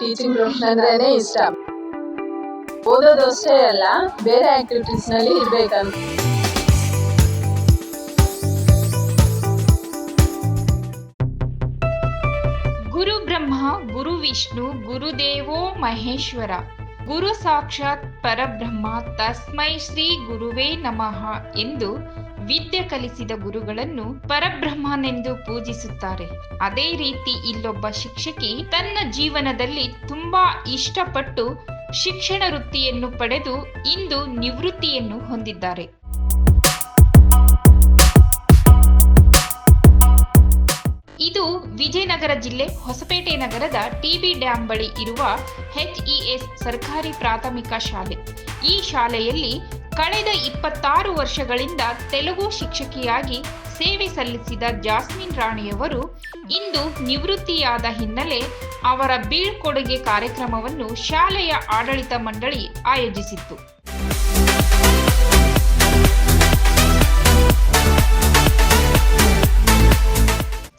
Teaching profession ಅಂದ್ರೇನೆ ಇಷ್ಟ. ಓದೋದು ಅಷ್ಟೇ ಅಲ್ಲ, ಬೇರೆ ಆಕ್ಟಿವಿಟೀಸ್ನಲ್ಲಿ ಇರ್ಬೇಕಂತ. ಗುರು ಬ್ರಹ್ಮ, ಗುರು ವಿಷ್ಣು ಗುರುದೇವೋ ಮಹೇಶ್ವರ. ಗುರು ಸಾಕ್ಷಾತ್ ಪರಬ್ರಹ್ಮ, ತಸ್ಮೈ ಶ್ರೀ ಗುರುವೇ ನಮಃ ಎಂದು ವಿದ್ಯೆ ಕಲಿಸಿದ ಗುರುಗಳನ್ನು ಪರಬ್ರಹ್ಮನೆಂದು ಪೂಜಿಸುತ್ತಾರೆ. ಅದೇ ರೀತಿ ಇಲ್ಲೊಬ್ಬ ಶಿಕ್ಷಕಿ ತನ್ನ ಜೀವನದಲ್ಲಿ ತುಂಬಾ ಇಷ್ಟಪಟ್ಟು ಶಿಕ್ಷಣ ವೃತ್ತಿಯನ್ನು ಪಡೆದು ಇಂದು ನಿವೃತ್ತಿಯನ್ನು ಹೊಂದಿದ್ದಾರೆ. ಇದು ವಿಜಯನಗರ ಜಿಲ್ಲೆ ಹೊಸಪೇಟೆ ನಗರದ ಟಿಬಿ ಡ್ಯಾಂ ಬಳಿ ಇರುವ ಎಚ್ಇಎಸ್ ಸರ್ಕಾರಿ ಪ್ರಾಥಮಿಕ ಶಾಲೆ. ಈ ಶಾಲೆಯಲ್ಲಿ ಕಳೆದ ಇಪ್ಪತ್ತಾರು ವರ್ಷಗಳಿಂದ ತೆಲುಗು ಶಿಕ್ಷಕಿಯಾಗಿ ಸೇವೆ ಸಲ್ಲಿಸಿದ ಜಾಸ್ಮಿನ್ ರಾಣಿಯವರು ಇಂದು ನಿವೃತ್ತಿಯಾದ ಹಿನ್ನೆಲೆ ಅವರ ಬೀಳ್ಕೊಡುಗೆ ಕಾರ್ಯಕ್ರಮವನ್ನು ಶಾಲೆಯ ಆಡಳಿತ ಮಂಡಳಿ ಆಯೋಜಿಸಿತ್ತು.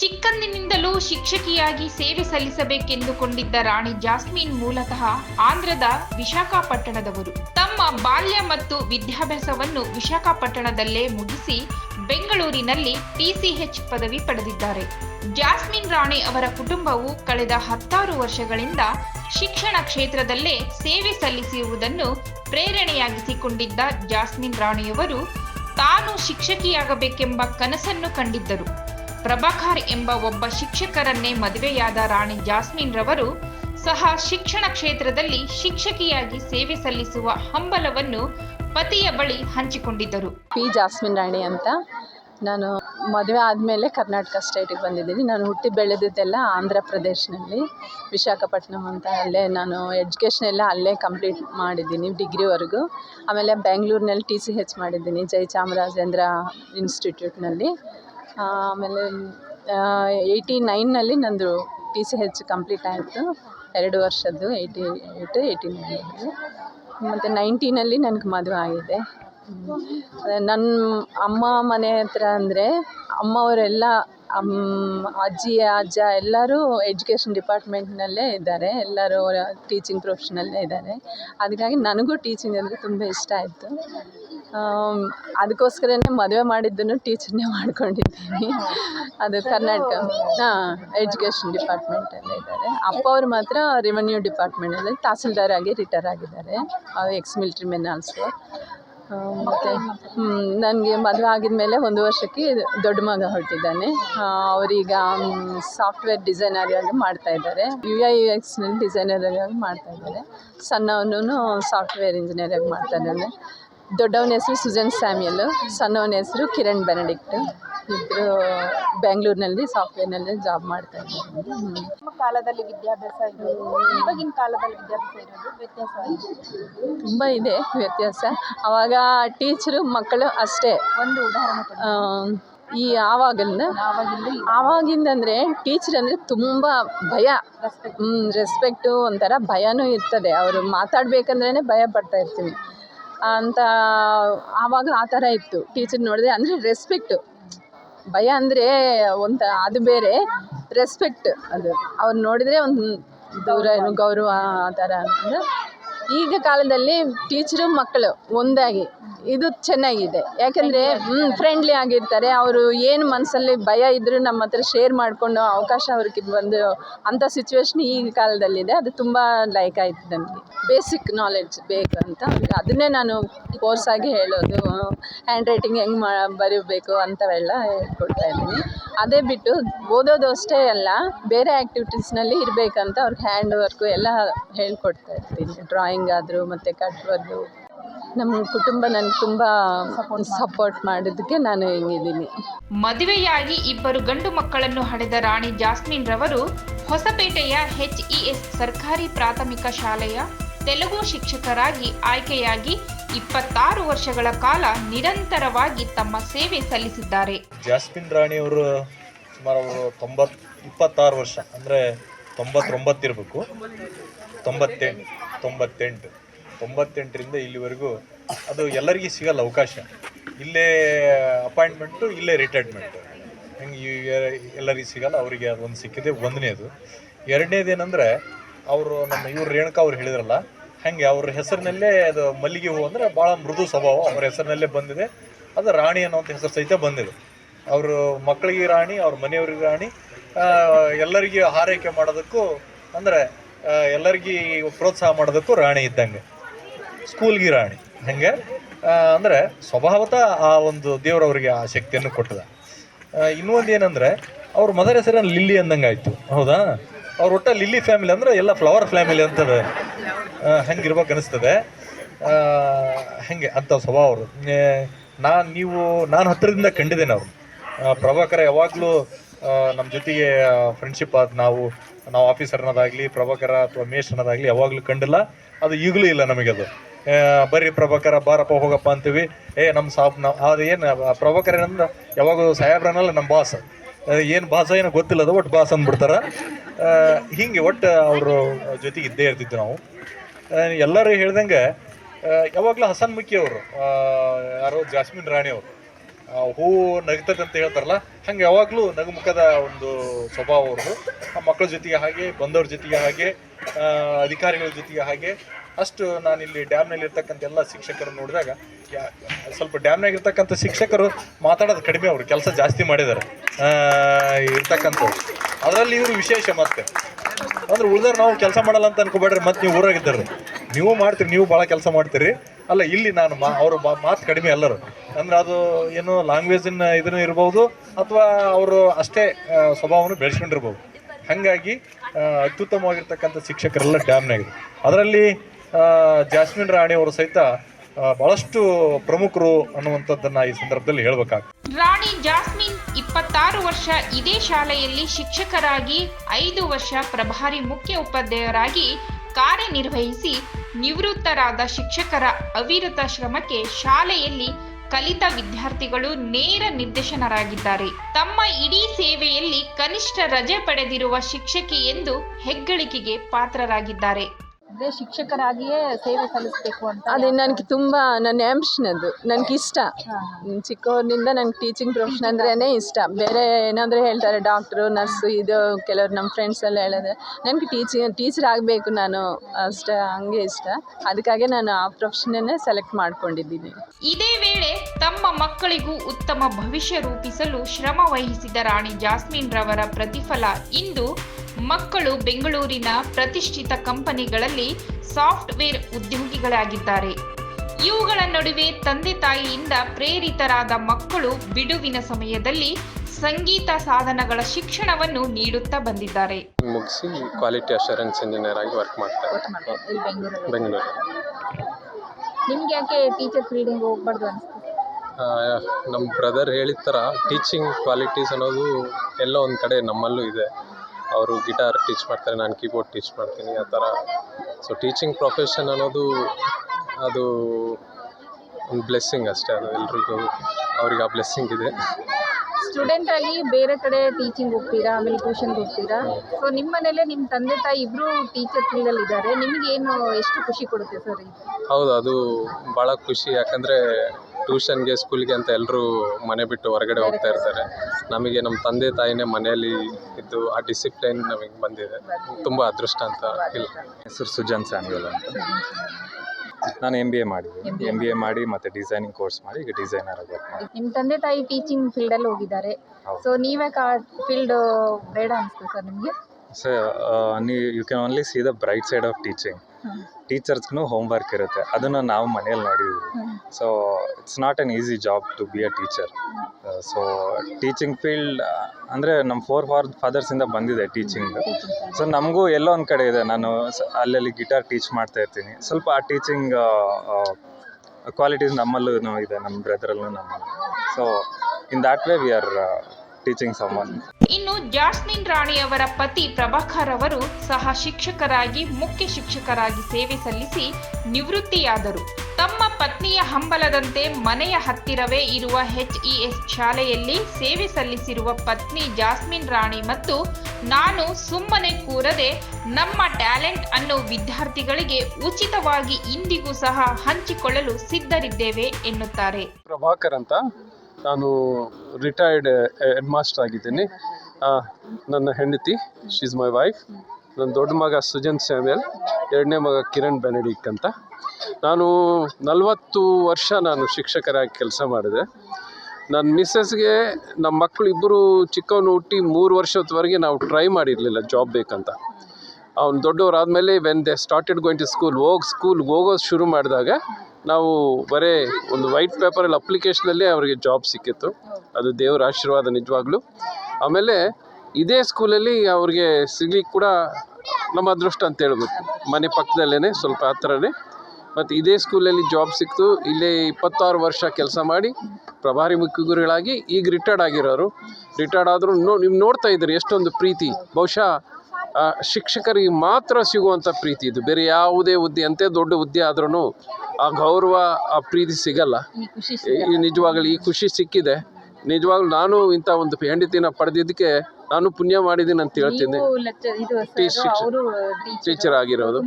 ಚಿಕ್ಕಂದಿನಿಂದಲೂ ಶಿಕ್ಷಕಿಯಾಗಿ ಸೇವೆ ಸಲ್ಲಿಸಬೇಕೆಂದುಕೊಂಡಿದ್ದ ರಾಣಿ ಜಾಸ್ಮಿನ್ ಮೂಲತಃ ಆಂಧ್ರದ ವಿಶಾಖಪಟ್ಟಣದವರು. ಬಾಲ್ಯ ಮತ್ತು ವಿದ್ಯಾಭ್ಯಾಸವನ್ನು ವಿಶಾಖಪಟ್ಟಣದಲ್ಲೇ ಮುಗಿಸಿ ಬೆಂಗಳೂರಿನಲ್ಲಿ ಟಿಸಿಎಚ್ ಪದವಿ ಪಡೆದಿದ್ದಾರೆ. ಜಾಸ್ಮಿನ್ ರಾಣಿ ಅವರ ಕುಟುಂಬವು ಕಳೆದ ಹತ್ತಾರು ವರ್ಷಗಳಿಂದ ಶಿಕ್ಷಣ ಕ್ಷೇತ್ರದಲ್ಲೇ ಸೇವೆ ಸಲ್ಲಿಸಿರುವುದನ್ನು ಪ್ರೇರಣೆಯಾಗಿಸಿಕೊಂಡಿದ್ದ ಜಾಸ್ಮಿನ್ ರಾಣಿಯವರು ತಾನು ಶಿಕ್ಷಕಿಯಾಗಬೇಕೆಂಬ ಕನಸನ್ನು ಕಂಡಿದ್ದರು. ಪ್ರಭಾಕರ್ ಎಂಬ ಒಬ್ಬ ಶಿಕ್ಷಕರನ್ನೇ ಮದುವೆಯಾದ ರಾಣಿ ಜಾಸ್ಮಿನ್ ರವರು ಸಹ ಶಿಕ್ಷಣ ಕ್ಷೇತ್ರದಲ್ಲಿ ಶಿಕ್ಷಕಿಯಾಗಿ ಸೇವೆ ಸಲ್ಲಿಸುವ ಹಂಬಲವನ್ನು ಪತಿಯ ಬಳಿ ಹಂಚಿಕೊಂಡಿದ್ದರು. ಪಿ. ಜಾಸ್ಮಿನ್ ರಾಣಿ ಅಂತ. ನಾನು ಮದುವೆ ಆದಮೇಲೆ ಕರ್ನಾಟಕ ಸ್ಟೇಟಿಗೆ ಬಂದಿದ್ದೀನಿ. ನಾನು ಹುಟ್ಟಿ ಬೆಳೆದಿದ್ದೆಲ್ಲ ಆಂಧ್ರ ಪ್ರದೇಶನಲ್ಲಿ, ವಿಶಾಖಪಟ್ಟಣಂ ಅಂತ ಅಲ್ಲೇ ನಾನು ಎಜುಕೇಷನ್ ಎಲ್ಲ ಅಲ್ಲೇ ಕಂಪ್ಲೀಟ್ ಮಾಡಿದ್ದೀನಿ ಡಿಗ್ರಿವರೆಗೂ. ಆಮೇಲೆ ಬೆಂಗಳೂರಿನಲ್ಲಿ ಟಿ ಸಿ ಹೆಚ್ ಮಾಡಿದ್ದೀನಿ ಜಯಚಾಮರಾಜೇಂದ್ರ ಇನ್ಸ್ಟಿಟ್ಯೂಟ್ನಲ್ಲಿ. ಆಮೇಲೆ ಏಯ್ಟಿ ನೈನ್ನಲ್ಲಿ ನಂದು ಟಿ ಸಿ ಹೆಚ್ ಕಂಪ್ಲೀಟ್ ಆಯಿತು. ಎರಡು ವರ್ಷದ್ದು ಏಯ್ಟಿ ಏಯ್ಟ್ ಏಯ್ಟಿ ನೈನಲ್ಲಿ ಮತ್ತು ನೈನ್ಟೀನಲ್ಲಿ ನನಗೆ ಮದುವೆ ಆಗಿದೆ. ನನ್ನ ಅಮ್ಮ ಮನೆ ಹತ್ರ ಅಂದರೆ ಅಮ್ಮವರೆಲ್ಲ ಅಮ್ಮ ಅಜ್ಜಿ, ಅಜ್ಜ ಎಲ್ಲರೂ ಎಜುಕೇಷನ್ ಡಿಪಾರ್ಟ್ಮೆಂಟ್ನಲ್ಲೇ ಇದ್ದಾರೆ. ಎಲ್ಲರೂ ಟೀಚಿಂಗ್ ಪ್ರೊಫೆಷನಲ್ಲೇ ಇದ್ದಾರೆ. ಅದಕ್ಕಾಗಿ ನನಗೂ ಟೀಚಿಂಗ್ ಅಂದರೆ ತುಂಬ ಇಷ್ಟ ಆಯಿತು. ಅದಕ್ಕೋಸ್ಕರನೇ ಮದುವೆ ಮಾಡಿದ್ದನ್ನು ಟೀಚರ್ನೇ ಮಾಡ್ಕೊಂಡಿದ್ದೀನಿ. ಅದು ಕರ್ನಾಟಕ, ಹಾಂ, ಎಜುಕೇಷನ್ ಡಿಪಾರ್ಟ್ಮೆಂಟಲ್ಲೇ ಇದ್ದಾರೆ. ಅಪ್ಪ ಅವರು ಮಾತ್ರ ರೆವೆನ್ಯೂ ಡಿಪಾರ್ಟ್ಮೆಂಟಲ್ಲಿ ತಹಸೀಲ್ದಾರ್ ಆಗಿ ರಿಟೈರ್ ಆಗಿದ್ದಾರೆ. Ex military men also. ಮತ್ತು ನನಗೆ ಮದುವೆ ಆಗಿದ್ಮೇಲೆ ಒಂದು ವರ್ಷಕ್ಕೆ ದೊಡ್ಡ ಮಗ ಹೊರಟಿದ್ದಾನೆ ಅವರೀಗ ಸಾಫ್ಟ್ವೇರ್ ಡಿಸೈನರ್ ಆಗಿ ಮಾಡ್ತಾ ಇದ್ದಾರೆ. ಯು ಐ ಯು ಎಕ್ಸ್ನಲ್ಲಿ ಡಿಸೈನರ್ ಆಗಿ ಮಾಡ್ತಾ ಇದ್ದಾರೆ. ಸಣ್ಣವನು ಸಾಫ್ಟ್ವೇರ್ ಇಂಜಿನಿಯರ್ ಆಗಿ ಮಾಡ್ತಾ ದೊಡ್ಡವನ ಹೆಸರು ಸುಜನ್ ಸ್ಯಾಮ್ಯಲ್ ಸಣ್ಣವನ ಹೆಸರು ಕಿರಣ್ ಬೆನಡಿಕ್ಟ್. ಇಬ್ಬರು ಬೆಂಗಳೂರಿನಲ್ಲಿ ಸಾಫ್ಟ್ವೇರ್ನಲ್ಲಿ ಜಾಬ್ ಮಾಡ್ತಾ ಇದ್ದಾರೆ. ನಮ್ಮ ಕಾಲದಲ್ಲಿ ವಿದ್ಯಾಭ್ಯಾಸ ಇರೋದು ಇವಾಗಿನ ಕಾಲದಲ್ಲಿ ವಿದ್ಯಾಭ್ಯಾಸ ಇರೋದು ವ್ಯತ್ಯಾಸ. ತುಂಬ ಇದೆ ವ್ಯತ್ಯಾಸ. ಅವಾಗ ಟೀಚರು ಮಕ್ಕಳು ಅಷ್ಟೇ. ಒಂದು ಉದಾಹರಣೆ ಈ ಆವಾಗಿಂದ ಆವಾಗಿಂದ ಅಂದರೆ ಟೀಚರ್ ಅಂದರೆ ತುಂಬ ಭಯ. ರೆಸ್ಪೆಕ್ಟು ಒಂಥರ ಭಯನೂ ಇರ್ತದೆ. ಅವರು ಮಾತಾಡಬೇಕಂದ್ರೇ ಭಯ ಪಡ್ತಾ ಇರ್ತೀವಿ. ಅಂತ ಆವಾಗ ಆ ಥರ ಇತ್ತು. ಟೀಚರ್ ನೋಡಿದ್ರೆ ಅಂದರೆ ರೆಸ್ಪೆಕ್ಟು ಭಯ ಅಂದರೆ ಒಂಥ ಅದು ಬೇರೆ. ರೆಸ್ಪೆಕ್ಟ್ ಅದು. ಅವ್ರು ನೋಡಿದರೆ ಒಂದು ದೂರ ಏನು ಗೌರವ ಆ ಥರ ಅಂತಂದ್ರೆ ಈಗ ಕಾಲದಲ್ಲಿ ಟೀಚರು ಮಕ್ಕಳು ಒಂದಾಗಿ. ಇದು ಚೆನ್ನಾಗಿದೆ. ಯಾಕೆಂದರೆ ಫ್ರೆಂಡ್ಲಿ ಆಗಿರ್ತಾರೆ. ಅವರು ಏನು ಮನಸ್ಸಲ್ಲಿ ಭಯ ಇದ್ದರೂ ನಮ್ಮ ಹತ್ರ ಶೇರ್ ಮಾಡಿಕೊಂಡು ಅವಕಾಶ ಅವ್ರಿಗೆ ಬಂದು ಅಂಥ ಸಿಚುವೇಶನ್ ಈಗ ಕಾಲದಲ್ಲಿದೆ. ಅದು ತುಂಬ ಲೈಕ್ ಆಯಿತು ನನಗೆ. ಬೇಸಿಕ್ ನಾಲೆಡ್ಜ್ ಬೇಕು ಅಂತ. ಅದನ್ನೇ ನಾನು ಕೋರ್ಸ್ ಆಗಿ ಹೇಳೋದು ಹ್ಯಾಂಡ್ ರೈಟಿಂಗ್ ಹೆಂಗೆ ಮಾ, ಬರೀಬೇಕು ಅಂಥವೆಲ್ಲ ಹೇಳ್ಕೊಡ್ತಾ ಇದ್ದೀನಿ. ಅದೇ ಬಿಟ್ಟು ಓದೋದು ಅಷ್ಟೇ ಅಲ್ಲ, ಬೇರೆ ಆ್ಯಕ್ಟಿವಿಟೀಸ್ನಲ್ಲಿ ಇರಬೇಕಂತ ಅವ್ರಿಗೆ ಹ್ಯಾಂಡ್ ವರ್ಕು ಎಲ್ಲ ಹೇಳ್ಕೊಡ್ತಾ ಇರ್ತೀನಿ ಡ್ರಾಯಿಂಗ್ ಆದರೂ ಮತ್ತು ಕಟ್ ವರ್ಕು ನಮ್ಮ ಕುಟುಂಬ ನನಗೆ ತುಂಬ ಸಪೋರ್ಟ್ ಮಾಡಿದ್ದಕ್ಕೆ ನಾನು ಹಿಂಗಿದ್ದೀನಿ. ಮದುವೆಯಾಗಿ ಇಬ್ಬರು ಗಂಡು ಮಕ್ಕಳನ್ನು ಹಡೆದ ರಾಣಿ ಜಾಸ್ಮಿನ್ ರವರು ಹೊಸಪೇಟೆಯ ಎಚ್ಇಎಸ್ ಸರ್ಕಾರಿ ಪ್ರಾಥಮಿಕ ಶಾಲೆಯ ತೆಲುಗು ಶಿಕ್ಷಕರಾಗಿ ಆಯ್ಕೆಯಾಗಿ ಇಪ್ಪತ್ತಾರು ವರ್ಷಗಳ ಕಾಲ ನಿರಂತರವಾಗಿ ತಮ್ಮ ಸೇವೆ ಸಲ್ಲಿಸಿದ್ದಾರೆ. ಜಾಸ್ಮಿನ್ ರಾಣಿ ಅವರು ಸುಮಾರು ಅವರು ತೊಂಬತ್ತು ಇಪ್ಪತ್ತಾರು ವರ್ಷ ಅಂದ್ರೆ ತೊಂಬತ್ತೊಂಬತ್ತಿರ್ಬೇಕು ತೊಂಬತ್ತೆಂಟು ತೊಂಬತ್ತೆಂಟು. ತೊಂಬತ್ತೆಂಟರಿಂದ ಇಲ್ಲಿವರೆಗೂ ಅದು ಎಲ್ಲರಿಗೂ ಸಿಗಲ್ಲ ಅವಕಾಶ. ಇಲ್ಲೇ ಅಪಾಯಿಂಟ್ಮೆಂಟು, ಇಲ್ಲೇ ರಿಟೈರ್ಮೆಂಟು. ಹೆಂಗೆ ಎಲ್ಲರಿಗೂ ಸಿಗಲ್ಲ, ಅವರಿಗೆ ಅದೊಂದು ಸಿಕ್ಕಿದೆ, ಒಂದನೇದು. ಎರಡನೇದೇನೆಂದರೆ, ಅವರು ನಮ್ಮ ಇವ್ರು ರೇಣುಕಾ ಅವ್ರು ಹೇಳಿದ್ರಲ್ಲ, ಹಾಗೆ ಅವ್ರ ಹೆಸರಿನಲ್ಲೇ ಅದು ಮಲ್ಲಿಗೆ ಹೂವು ಅಂದರೆ ಭಾಳ ಮೃದು ಸ್ವಭಾವ. ಅವ್ರ ಹೆಸರಿನಲ್ಲೇ ಬಂದಿದೆ. ಅದು ರಾಣಿ ಅನ್ನೋಂಥ ಹೆಸರು ಸಹಿತ ಬಂದಿದೆ. ಅವರು ಮಕ್ಕಳಿಗೆ ರಾಣಿ, ಅವ್ರ ಮನೆಯವ್ರಿಗೆ ರಾಣಿ ಎಲ್ಲರಿಗೂ ಹಾರೈಕೆ ಮಾಡೋದಕ್ಕೂ ಅಂದರೆ ಎಲ್ಲರಿಗೆ ಪ್ರೋತ್ಸಾಹ ಮಾಡೋದಕ್ಕೂ ರಾಣಿ ಇದ್ದಂಗೆ. ಸ್ಕೂಲ್ಗೆ ರಾಣಿ. ಹಂಗೆ? ಅಂದರೆ ಸ್ವಭಾವತಃ ಆ ಒಂದು ದೇವರವರಿಗೆ ಆ ಶಕ್ತಿಯನ್ನು ಕೊಟ್ಟದ. ಇನ್ನೊಂದು ಏನಂದರೆ, ಅವ್ರ ಮದರ್ ಹೆಸರನ್ನು ಲಿಲ್ಲಿ ಅಂದಂಗೆ ಆಯಿತು ಹೌದಾ? ಅವ್ರ ಒಟ್ಟ ಲಿಲ್ಲಿ ಫ್ಯಾಮಿಲಿ ಅಂದ್ರೆ ಎಲ್ಲ ಫ್ಲವರ್ ಫ್ಯಾಮಿಲಿ ಅಂತದೆ ಹಂಗಿರ್ಬೇಕು ಅನಿಸ್ತದೆ. ಹಂಗೆ ಅಂಥ ಸ್ವಭಾವ ಅವರು ನಾನು ನೀವು, ನಾನು ಹತ್ತಿರದಿಂದ ಕಂಡಿದ್ದೇನೆ ಅವರು ಪ್ರಭಾಕರ ಯಾವಾಗಲೂ ನಮ್ಮ ಜೊತೆಗೆ ಫ್ರೆಂಡ್ಶಿಪ್ ಆದ ನಾವು ನಾವು ಆಫೀಸರ್ ಅನ್ನೋದಾಗಲಿ ಪ್ರಭಾಕರ ಅಥವಾ ಮೇಷ್ ಅನ್ನೋದಾಗಲಿ ಯಾವಾಗಲೂ ಕಂಡಿಲ್ಲ. ಅದು ಈಗಲೂ ಇಲ್ಲ ನಮಗೆ ಅದು. ಬರ್ರಿ ಪ್ರಭಾಕರ, ಬಾರಪ್ಪ, ಹೋಗಪ್ಪ ಅಂತೀವಿ. ಏ ನಮ್ಮ ಸಾಬ್ ನಾವು ಅದು ಏನು, ಪ್ರಭಾಕರ ಏನಂದ್ರೆ, ಯಾವಾಗ ಸಾಹೇಬ್ರನಲ್ಲ ನಮ್ಮ ಬಾಸ್. ಏನು ಬಾಸ ಏನೋ ಗೊತ್ತಿಲ್ಲ ಅದು ಒಟ್ಟು ಬಾಸ್ ಅಂದ್ಬಿಡ್ತಾರೆ. ಹಿಂಗೆ ಒಟ್ಟು ಅವರು ಜೊತೆಗೆ ಇದ್ದೇ ಇರ್ತಿದ್ವಿ ನಾವು. ಎಲ್ಲರೂ ಹೇಳ್ದಂಗೆ ಯಾವಾಗಲೂ ಹಸನ್ಮುಖಿ ಅವರು ಯಾರೋ ಜಾಸ್ಮಿನ್ ರಾಣಿ ಅವರು. ಹೂವು ಅಂತ ಹೇಳ್ತಾರಲ್ಲ, ಹಂಗೆ ಯಾವಾಗಲೂ ನಗುಮುಖದ ಒಂದು ಸ್ವಭಾವ ಅವ್ರದ್ದು. ಮಕ್ಕಳ ಜೊತೆಗೆ ಹಾಗೆ, ಬಂದವ್ರ ಜೊತೆಗೆ ಹಾಗೆ ಅಧಿಕಾರಿಗಳ ಜೊತೆಗೆ ಹಾಗೆ. ಅಷ್ಟು ನಾನು ಇಲ್ಲಿ ಡ್ಯಾಮ್ನಲ್ಲಿ ಇರ್ತಕ್ಕಂಥ ಎಲ್ಲ ಶಿಕ್ಷಕರು ನೋಡಿದಾಗ ಸ್ವಲ್ಪ ಡ್ಯಾಮ್ನಾಗ ಇರ್ತಕ್ಕಂಥ ಶಿಕ್ಷಕರು ಮಾತಾಡೋದು ಕಡಿಮೆ ಅವರು, ಕೆಲಸ ಜಾಸ್ತಿ ಮಾಡಿದ್ದಾರೆ. ಇರ್ತಕ್ಕಂಥ ಇರ್ತಕ್ಕಂಥವ್ರು. ಅದರಲ್ಲಿ ಇವರು ವಿಶೇಷ ಮತ್ತೆ. ಅಂದ್ರೆ ಉಳಿದ್ರೆ ನಾವು ಕೆಲಸ ಮಾಡಲ್ಲ ಅಂತ ಅನ್ಕೋಬೇಡ್ರಿ, ಮತ್ತೆ ನೀವು ಊರಾಗಿದ್ದಾರೆ ನೀವು ಮಾಡ್ತೀರಿ, ನೀವು ಭಾಳ ಕೆಲಸ ಮಾಡ್ತೀರಿ. ಅಲ್ಲ, ಇಲ್ಲಿ ನಾನು ಮಾ ಅವರು ಮಾತು ಕಡಿಮೆ ಎಲ್ಲರೂ ಅಂದ್ರೆ ಅದು ಏನು ಲ್ಯಾಂಗ್ವೇಜಿನ ಇದನ್ನು ಇರ್ಬೋದು, ಅಥವಾ ಅವರು ಅಷ್ಟೇ ಸ್ವಭಾವನ ಬೆಳೆಸ್ಕೊಂಡಿರ್ಬೋದು. ಹಾಗಾಗಿ ಅತ್ಯುತ್ತಮವಾಗಿರ್ತಕ್ಕಂಥ ಶಿಕ್ಷಕರೆಲ್ಲ ಡ್ಯಾಮ್ನಾಗಿದೆ ಅದರಲ್ಲಿ ಜಾಸ್ಮಿನ್ ರಾಣಿ ಅವರು ಸಹಿತ ಬಹಳಷ್ಟು ಪ್ರಮುಖರು ಅನ್ನುವಂಥದ್ದನ್ನ ಈ ಸಂದರ್ಭದಲ್ಲಿ ಹೇಳಬೇಕಾಗ್ತದೆ. ರಾಣಿ ಜಾಸ್ಮಿನ್ ಇಪ್ಪತ್ತಾರು ವರ್ಷ ಇದೇ ಶಾಲೆಯಲ್ಲಿ ಶಿಕ್ಷಕರಾಗಿ, ಐದು ವರ್ಷ ಪ್ರಭಾರಿ ಮುಖ್ಯ ಉಪಾಧ್ಯಾಯರಾಗಿ ಕಾರ್ಯನಿರ್ವಹಿಸಿ ನಿವೃತ್ತರಾದ ಶಿಕ್ಷಕರ ಅವಿರತ ಶ್ರಮಕ್ಕೆ ಶಾಲೆಯಲ್ಲಿ ಕಲಿತ ವಿದ್ಯಾರ್ಥಿಗಳು ನೇರ ನಿರ್ದೇಶನರಾಗಿದ್ದಾರೆ. ತಮ್ಮ ಇಡೀ ಸೇವೆಯಲ್ಲಿ ಕನಿಷ್ಠ ರಜೆ ಪಡೆದಿರುವ ಶಿಕ್ಷಕಿ ಎಂದು ಹೆಗ್ಗಳಿಕೆಗೆ ಪಾತ್ರರಾಗಿದ್ದಾರೆ. ಅಂದ್ರೆ ಶಿಕ್ಷಕರಾಗಿಯೇ ಸೇವೆ ಸಲ್ಲಿಸಬೇಕು ಅಂತ ಅದೇ ನನಗೆ ತುಂಬ ನನ್ನ ಆ್ಯಂಬ್ಷನ್ ನನಗೆ ಇಷ್ಟ. ಚಿಕ್ಕವರಿಂದ ನನಗೆ ಟೀಚಿಂಗ್ ಪ್ರೊಫೆಷನ್ ಅಂದ್ರೇ ಇಷ್ಟ. ಬೇರೆ ಏನಾದರೂ ಹೇಳ್ತಾರೆ ಡಾಕ್ಟ್ರು ನರ್ಸು ಇದು ಕೆಲವರು ನಮ್ಮ ಫ್ರೆಂಡ್ಸ್ ಎಲ್ಲ ಹೇಳಿದ್ರೆ ನನಗೆ ಟೀಚಿಂಗ್ ಟೀಚರ್ ಆಗಬೇಕು ನಾನು. ಅಷ್ಟೇ ಹಂಗೆ ಇಷ್ಟ. ಅದಕ್ಕಾಗಿ ನಾನು ಆ ಪ್ರೊಫೆಷನ್ನೇ ಸೆಲೆಕ್ಟ್ ಮಾಡ್ಕೊಂಡಿದ್ದೀನಿ. ಇದೇ ವೇಳೆ ತಮ್ಮ ಮಕ್ಕಳಿಗೂ ಉತ್ತಮ ಭವಿಷ್ಯ ರೂಪಿಸಲು ಶ್ರಮ ವಹಿಸಿದ ರಾಣಿ ಜಾಸ್ಮಿನ್ ರವರ ಪ್ರತಿಫಲ ಇಂದು ಮಕ್ಕಳು ಬೆಂಗಳೂರಿನ ಪ್ರತಿಷ್ಠಿತ ಕಂಪನಿಗಳಲ್ಲಿ ಸಾಫ್ಟ್ವೇರ್ ಉದ್ಯೋಗಿಗಳಾಗಿದ್ದಾರೆ. ಇವುಗಳ ನಡುವೆ ತಂದೆ ತಾಯಿಯಿಂದ ಪ್ರೇರಿತರಾದ ಮಕ್ಕಳು ಬಿಡುವಿನ ಸಮಯದಲ್ಲಿ ಸಂಗೀತ ಸಾಧನಗಳ ಶಿಕ್ಷಣವನ್ನು ನೀಡುತ್ತಾ ಬಂದಿದ್ದಾರೆ. ಮುಗಿಸಿ ಕ್ವಾಲಿಟಿ ಅಶ್ಯೂರೆನ್ಸ್ ಇಂಜಿನಿಯರ್ ಆಗಿ ವರ್ಕ್ ಮಾಡ್ತಾರೆ. ಬೆಂಗಳೂರು ನಿಮ್ಗೆ ಯಾಕೆ ಟೀಚರ್ ಫೀಲ್ಡಿಂಗ್ ಹೋಗ್ಬಾರ್ದು ಅನಿಸ್ತು ನಮ್ಮ ಬ್ರದರ್ ಹೇಳಿದ ಥರ ಟೀಚಿಂಗ್ ಕ್ವಾಲಿಟೀಸ್ ಅನ್ನೋದು ಎಲ್ಲ ಒಂದು ಕಡೆ ನಮ್ಮಲ್ಲೂ ಇದೆ. ಅವರು ಗಿಟಾರ್ ಟೀಚ್ ಮಾಡ್ತಾರೆ ನಾನು ಕೀಬೋರ್ಡ್ ಟೀಚ್ ಮಾಡ್ತೀನಿ ಆ ಥರ. ಸೊ ಟೀಚಿಂಗ್ ಪ್ರೊಫೆಷನ್ ಅನ್ನೋದು ಅದು ಒಂದು ಬ್ಲೆಸ್ಸಿಂಗ್ ಅಷ್ಟೇ ಅದು ಎಲ್ರಿಗೂ ಅವ್ರಿಗೆ ಆ ಬ್ಲೆಸ್ಸಿಂಗ್ ಇದೆ. ಸ್ಟೂಡೆಂಟ್ ಆಗಿ ಬೇರೆ ಕಡೆ ಟೀಚಿಂಗ್ ಹೋಗ್ತೀರಾ ಆಮೇಲೆ ಟ್ಯೂಷನ್ ಹೋಗ್ತೀರಾ? ಸೊ ನಿಮ್ಮ ಮನೇಲೆ ನಿಮ್ಮ ತಂದೆ ತಾಯಿ ಇಬ್ಬರು ಟೀಚರ್ ಫೀಲ್ಡಲ್ಲಿ ಇದ್ದಾರೆ ನಿಮಗೇನು ಎಷ್ಟು ಖುಷಿ ಕೊಡುತ್ತೆ ಸರ್ ಹೌದು ಅದು ಭಾಳ ಖುಷಿ ಯಾಕಂದರೆ ಟ್ಯೂಷನ್ಗೆ ಸ್ಕೂಲ್ಗೆ ಅಂತ ಎಲ್ಲರೂ ಮನೆ ಬಿಟ್ಟು ಹೊರಗಡೆ ಹೋಗ್ತಾ ಇರ್ತಾರೆ. ನಮಗೆ ನಮ್ಮ ತಂದೆ ತಾಯಿನೇ ಮನೆಯಲ್ಲಿ ಇದ್ದು ಆ ಡಿಸಿಪ್ಲೈನ್ ನಮಗೆ ಬಂದಿದೆ. ತುಂಬ ಅದೃಷ್ಟ ಅಂತ ಇಲ್ಲ. ಹೆಸರು ಸುಜಾನ್ ಸ್ಯಾಮ್ಯುಲ್ ಅಂತ. ನಾನು ಎಂ ಬಿ ಎ ಮಾಡಿದ್ದೆ ಎಂ ಬಿ ಎ ಮಾಡಿ ಮತ್ತೆ ಡಿಸೈನಿಂಗ್ ಕೋರ್ಸ್ ಮಾಡಿ ಈಗ ಡಿಸೈನರ್ ಆಗಿ ವರ್ಕ್ ಮಾಡಿ ನಿಮ್ಮ ತಂದೆ ತಾಯಿ ಟೀಚಿಂಗ್ ಫೀಲ್ಡಲ್ಲಿ ಹೋಗಿದ್ದಾರೆ. ಹೌದು. ಸೊ ನೀವೇ ಕಾ ಫೀಲ್ಡ್ ಬೇಡ ಅನಿಸ್ತು ಸರ್ ನಿಮಗೆ? ಸರ್ ನೀವು you can only see the bright side of teaching ಟೀಚರ್ಸ್ಗೂ homework ಇರುತ್ತೆ. ಅದನ್ನು ನಾವು ಮನೇಲಿ ನೋಡಿದ್ದೀವಿ. So it's not an easy job to be a teacher so teaching field ಅಂದರೆ ನಮ್ಮ ಫೋರ್ ಫಾರ್ ಫಾದರ್ಸಿಂದ ಬಂದಿದೆ ಟೀಚಿಂಗ್ ಸೊ ನಮಗೂ ಎಲ್ಲೋ ಒಂದು ಕಡೆ ಇದೆ. ನಾನು ಅಲ್ಲಲ್ಲಿ ಗಿಟಾರ್ ಟೀಚ್ ಮಾಡ್ತಾ ಇರ್ತೀನಿ. ಸ್ವಲ್ಪ ಆ ಟೀಚಿಂಗ್ ಕ್ವಾಲಿಟೀಸ್ ನಮ್ಮಲ್ಲೂ ಇದೆ. ನಮ್ಮ ಬ್ರದರಲ್ಲೂ ನಮ್ಮ so in that way we are teaching summon ಇನ್ನು ಜಾಸ್ಮಿನ್ ರಾಣಿ ಅವರ ಪತಿ ಪ್ರಭಾಕರ್ ಅವರು ಸಹ ಶಿಕ್ಷಕರಾಗಿ ಮುಖ್ಯ ಶಿಕ್ಷಕರಾಗಿ ಸೇವೆ ಸಲ್ಲಿಸಿ ನಿವೃತ್ತಿಯಾದರು. ತಮ್ಮ ಪತ್ನಿಯ ಹಂಬಲದಂತೆ ಮನೆಯ ಹತ್ತಿರವೇ ಇರುವ ಎಚ್ಇಎಸ್ ಶಾಲೆಯಲ್ಲಿ ಸೇವೆ ಸಲ್ಲಿಸಿರುವ ಪತ್ನಿ ಜಾಸ್ಮಿನ್ ರಾಣಿ ಮತ್ತು ನಾನು ಸುಮ್ಮನೆ ಕೂರದೆ ನಮ್ಮ ಟ್ಯಾಲೆಂಟ್ ಅನ್ನು ವಿದ್ಯಾರ್ಥಿಗಳಿಗೆ ಉಚಿತವಾಗಿ ಇಂದಿಗೂ ಸಹ ಹಂಚಿಕೊಳ್ಳಲು ಸಿದ್ಧರಿದ್ದೇವೆ ಎನ್ನುತ್ತಾರೆ. ಪ್ರಭಾಕರ್ ಅಂತ? ನಾನು ರಿಟೈರ್ಡ್ ಹೆಡ್ ಮಾಸ್ಟರ್ ಆಗಿದ್ದೀನಿ. ನನ್ನ ಹೆಂಡತಿ ಶೀಸ್ ಮೈ ವೈಫ್ ನನ್ನ ದೊಡ್ಡ ಮಗ ಸುಜನ್ ಸ್ಯಾಮ್ಯಲ್, ಎರಡನೇ ಮಗ ಕಿರಣ್ ಬೆನಡಿಕ್ ಅಂತ. ನಾನು ನಲವತ್ತು ವರ್ಷ ನಾನು ಶಿಕ್ಷಕರಾಗಿ ಕೆಲಸ ಮಾಡಿದೆ. ನನ್ನ ಮಿಸ್ಸಸ್ಗೆ ನಮ್ಮ ಮಕ್ಕಳು ಇಬ್ಬರು ಚಿಕ್ಕವನು ಹುಟ್ಟಿ ಮೂರು ವರ್ಷದವರೆಗೆ ನಾವು ಟ್ರೈ ಮಾಡಿರಲಿಲ್ಲ ಜಾಬ್ ಬೇಕಂತ. ಅವ್ನು ದೊಡ್ಡವರಾದಮೇಲೆ when they started going to school ಹೋಗಿ ಸ್ಕೂಲ್ಗೆ ಹೋಗೋದು ಶುರು ಮಾಡಿದಾಗ ನಾವು ಬರೀ ಒಂದು ವೈಟ್ ಪೇಪರಲ್ಲಿ ಅಪ್ಲಿಕೇಶನಲ್ಲಿ ಅವರಿಗೆ ಜಾಬ್ ಸಿಕ್ಕಿತ್ತು. ಅದು ದೇವರ ಆಶೀರ್ವಾದ ನಿಜವಾಗ್ಲೂ. ಆಮೇಲೆ ಇದೇ ಸ್ಕೂಲಲ್ಲಿ ಅವ್ರಿಗೆ ಸಿಗ್ಲಿಕ್ಕೆ ಕೂಡ ನಮ್ಮ ಅದೃಷ್ಟ ಅಂತ ಹೇಳ್ಬೇಕು. ಮನೆ ಪಕ್ಕದಲ್ಲೇ ಸ್ವಲ್ಪ ಹತ್ರನೇ. ಮತ್ತು ಇದೇ ಸ್ಕೂಲಲ್ಲಿ ಜಾಬ್ ಸಿಕ್ತು. ಇಲ್ಲೇ ಇಪ್ಪತ್ತಾರು ವರ್ಷ ಕೆಲಸ ಮಾಡಿ ಪ್ರಭಾರಿ ಮುಖ್ಯ ಗುರುಗಳಾಗಿ ಈಗ ರಿಟೈರ್ಡ್ ಆಗಿರೋರು. ರಿಟೈರ್ಡ್ ಆದರೂ ನೋ ನೀವು ನೋಡ್ತಾ ಇದ್ದೀರಿ ಎಷ್ಟೊಂದು ಪ್ರೀತಿ. ಬಹುಶಃ ಆ, ಶಿಕ್ಷಕರಿಗೆ ಮಾತ್ರ ಸಿಗುವಂಥ ಪ್ರೀತಿ ಇದು. ಬೇರೆ ಯಾವುದೇ ಹುದ್ದೆ ಅಂತೆ ದೊಡ್ಡ ಹುದ್ದೆ ಆದ್ರೂ ಆ ಗೌರವ ಆ ಪ್ರೀತಿ ಸಿಗಲ್ಲ. ಈ ನಿಜವಾಗ್ಲೂ ಈ ಖುಷಿ ಸಿಕ್ಕಿದೆ. ನಿಜವಾಗ್ಲೂ ನಾನು ಇಂಥ ಒಂದು ಹೆಂಡತಿನ ಪಡೆದಿದ್ದಕ್ಕೆ ನಾನು ಪುಣ್ಯ ಮಾಡಿದ್ದೀನಿ ಅಂತ ಹೇಳ್ತೀನಿ ಟೀಚರ್ ಆಗಿರೋದು.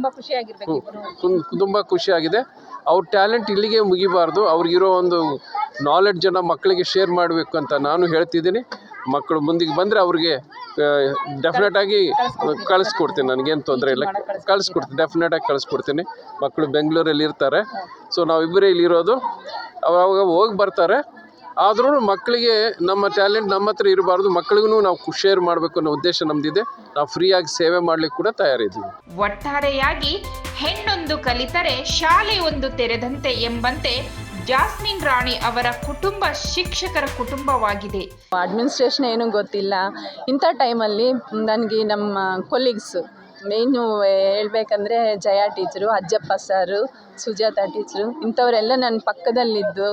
ತುಂಬ ಖುಷಿಯಾಗಿದೆ ಅವ್ರ ಟ್ಯಾಲೆಂಟ್ ಇಲ್ಲಿಗೆ ಮುಗಿಬಾರ್ದು. ಅವ್ರಿಗಿರೋ ಒಂದು ನಾಲೆಡ್ಜನ್ನು ಮಕ್ಕಳಿಗೆ ಶೇರ್ ಮಾಡಬೇಕು ಅಂತ ನಾನು ಹೇಳ್ತಿದ್ದೀನಿ. ಮಕ್ಕಳು ಮುಂದಿಗೆ ಬಂದರೆ ಅವ್ರಿಗೆ ಡೆಫಿನೆಟ್ ಆಗಿ ಕಳಿಸ್ಕೊಡ್ತೀನಿ. ನನಗೇನು ತೊಂದರೆ ಇಲ್ಲ. ಕಳಿಸ್ಕೊಡ್ತೀನಿ. ಡೆಫಿನೆಟ್ ಆಗಿ ಕಳಿಸ್ಕೊಡ್ತೀನಿ. ಮಕ್ಕಳು ಬೆಂಗಳೂರಲ್ಲಿ ಇರ್ತಾರೆ. ಸೊ ನಾವಿಬ್ಬರೇ ಇಲ್ಲಿರೋದು. ಅವಾಗ ಹೋಗಿ ಬರ್ತಾರೆ. ಆದ್ರೂ ಮಕ್ಕಳಿಗೆ ನಮ್ಮ ಟ್ಯಾಲೆಂಟ್ ನಮ್ಮ ಹತ್ರ ಇರಬಾರ್ದು ಮಕ್ಕಳಿಗೂ ನಾವು ಶೇರ್ ಮಾಡಬೇಕು ಅನ್ನೋ ಉದ್ದೇಶ ನಮ್ದಿದೆ. ನಾವು ಫ್ರೀಯಾಗಿ ಸೇವೆ ಮಾಡ್ಲಿಕ್ಕೆ ಕೂಡ ತಯಾರಿದ್ದೀವಿ. ಒಟ್ಟಾರೆಯಾಗಿ ಹೆಣ್ಣೊಂದು ಕಲಿತರೆ ಶಾಲೆ ಒಂದು ತೆರೆದಂತೆ ಎಂಬಂತೆ ಜಾಸ್ಮಿನ್ ರಾಣಿ ಅವರ ಕುಟುಂಬ ಶಿಕ್ಷಕರ ಕುಟುಂಬವಾಗಿದೆ. ಅಡ್ಮಿನಿಸ್ಟ್ರೇಷನ್ ಏನೂ ಗೊತ್ತಿಲ್ಲ. ಇಂಥ ಟೈಮಲ್ಲಿ ನನಗೆ ನಮ್ಮ ಕೊಲೀಗ್ಸ್ ಮೇಯ್ನು ಹೇಳ್ಬೇಕಂದ್ರೆ ಜಯ ಟೀಚರು, ಅಜ್ಜಪ್ಪ ಸಾರು, ಸುಜಾತ ಟೀಚರು, ಇಂಥವರೆಲ್ಲ ನನ್ನ ಪಕ್ಕದಲ್ಲಿದ್ದು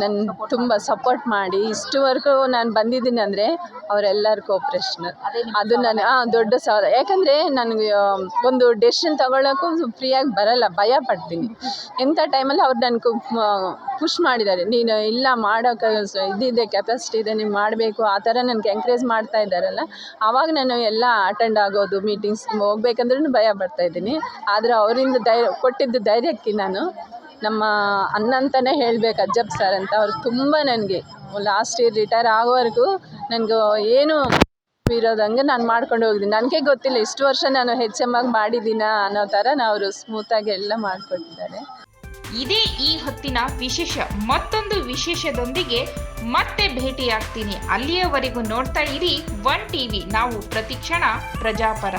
ನನ್ನ ತುಂಬ ಸಪೋರ್ಟ್ ಮಾಡಿ ಇಷ್ಟುವರೆಗೂ ನಾನು ಬಂದಿದ್ದೀನಿ ಅಂದರೆ ಅವರೆಲ್ಲರ ಕೋಪ್ರೇಷನ್ ಅದು ನಾನು ಹಾಂ ದೊಡ್ಡ ಸವಾಲು. ಯಾಕಂದರೆ ನನಗೆ ಒಂದು ಡೆಸಿಷನ್ ತಗೊಳ್ಳೋಕ್ಕೂ ಫ್ರೀಯಾಗಿ ಬರಲ್ಲ, ಭಯ ಪಡ್ತೀನಿ. ಎಂಥ ಟೈಮಲ್ಲಿ ಅವ್ರು ನನಗೆ ಪುಷ್ ಮಾಡಿದ್ದಾರೆ. ನೀನು ಇಲ್ಲ ಮಾಡೋಕೆ ಇದಿದೆ ಕೆಪಾಸಿಟಿ ಇದೆ ನೀವು ಮಾಡಬೇಕು, ಆ ಥರ ನನಗೆ ಎಂಕರೇಜ್ ಮಾಡ್ತಾ ಇದ್ದಾರಲ್ಲ ಆವಾಗ ನಾನು ಎಲ್ಲ ಅಟೆಂಡ್ ಆಗೋದು ಮೀಟಿಂಗ್ಸ್ ಹೋಗ್ಬೇಕಂದ್ರೂ ಭಯ ಪಡ್ತಾ ಇದ್ದೀನಿ. ಆದರೆ ಅವರಿಂದ ಧೈರ್ಯ, ಕೊಟ್ಟಿದ್ದ ಧೈರ್ಯಕ್ಕೆ ನಾನು ನಮ್ಮ ಅಣ್ಣ ಅಂತಲೇ ಹೇಳ್ಬೇಕು, ಅಜ್ಜಪ್ಪ ಸರ್ ಅಂತ. ಅವ್ರು ತುಂಬ ನನಗೆ ಲಾಸ್ಟ್ ಇಯರ್ ರಿಟೈರ್ ಆಗೋವರೆಗೂ ನನಗೆ ಏನು ಇರೋದಂಗೆ ನಾನು ಮಾಡ್ಕೊಂಡು ಹೋಗಿದ್ದೀನಿ. ನನಗೆ ಗೊತ್ತಿಲ್ಲ ಇಷ್ಟು ವರ್ಷ ನಾನು ಹೆಚ್ ಎಂ ಆಗಿ ಮಾಡಿದ್ದೀನ ಅನ್ನೋ ಥರ ಅವರು ಸ್ಮೂತಾಗಿ ಎಲ್ಲ ಮಾಡಿಕೊಟ್ಟಿದ್ದಾರೆ. ಇದೇ ಈ ಹೊತ್ತಿನ ವಿಶೇಷ, ಮತ್ತೊಂದು ವಿಶೇಷದೊಂದಿಗೆ ಮತ್ತೆ ಭೇಟಿಯಾಗ್ತೀನಿ. ಅಲ್ಲಿಯವರೆಗೂ ನೋಡ್ತಾ ಇರಿ ಒನ್ ಟಿವಿ ನಾವು ಪ್ರತಿಕ್ಷಣ ಪ್ರಜಾಪರ.